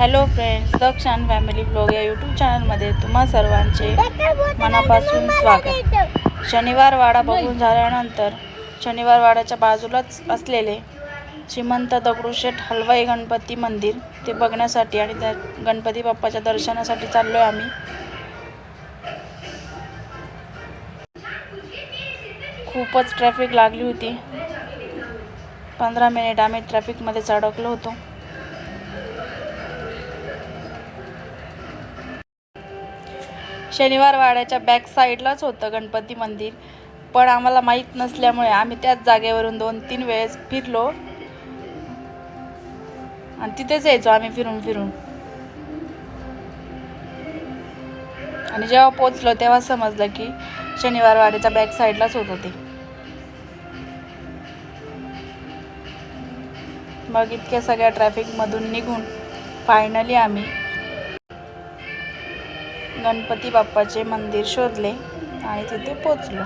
Hello friends Dakshan family blog या YouTube चॅनलमध्ये तुम्हा सर्वांचे मनापासून स्वागत. शनिवार वाडा बघून झाल्यानंतर शनिवार वाड्याच्या बाजूलाच असलेले श्रीमंत दगडूशेठ हलवाई गणपती मंदिर ते बघण्यासाठी आणि त्या गणपती बाप्पाच्या दर्शनासाठी चाललो आहे आम्ही. खूपच ट्रॅफिक लागली होती. पंधरा मिनिट आम्ही ट्रॅफिकमध्येच अडकलो होतो. शनिवार वाड्याच्या बॅक साईडलाच होतं गणपती मंदिर. पण आम्हाला माहीत नसल्यामुळे आम्ही त्याच जागेवरून दोन तीन वेळेस फिरलो. आणि तिथेच यायचो आम्ही फिरून फिरून. आणि जेव्हा पोचलो तेव्हा समजलं की शनिवार वाड्याच्या बॅक साईडलाच होतं ते मग इतक्या सगळ्या ट्रॅफिकमधून निघून फायनली आम्ही गणपती बाप्पाचे मंदिर शोधले आणि तिथे पोचलो.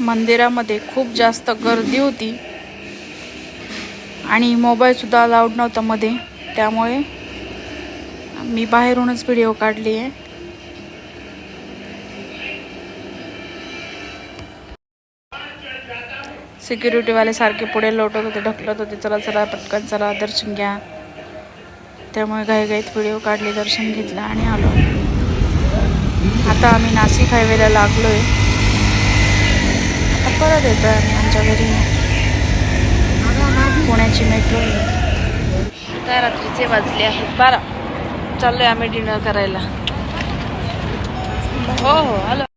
मंदिरामध्ये खूप जास्त गर्दी होती. आणि मोबाईलसुद्धा अलाउड नव्हता मध्ये. त्यामुळे मी बाहेरूनच व्हिडिओ काढली आहे. सिक्युरिटीवाले सारखे पुढे लोटत होते ढकलत होते. चला चला पटकन चला दर्शन घ्या. त्यामुळे घाईघाईत व्हिडिओ काढले दर्शन घेतलं आणि आलो. आता आम्ही नाशिक हायवेला लागलो आहे परत येतो आम्ही आमच्या घरी. पुण्याची मेट्रो त्या रात्रीचे वाजले आहेत बारा. चाललोय आम्ही डिनर करायला. हो हो हॅलो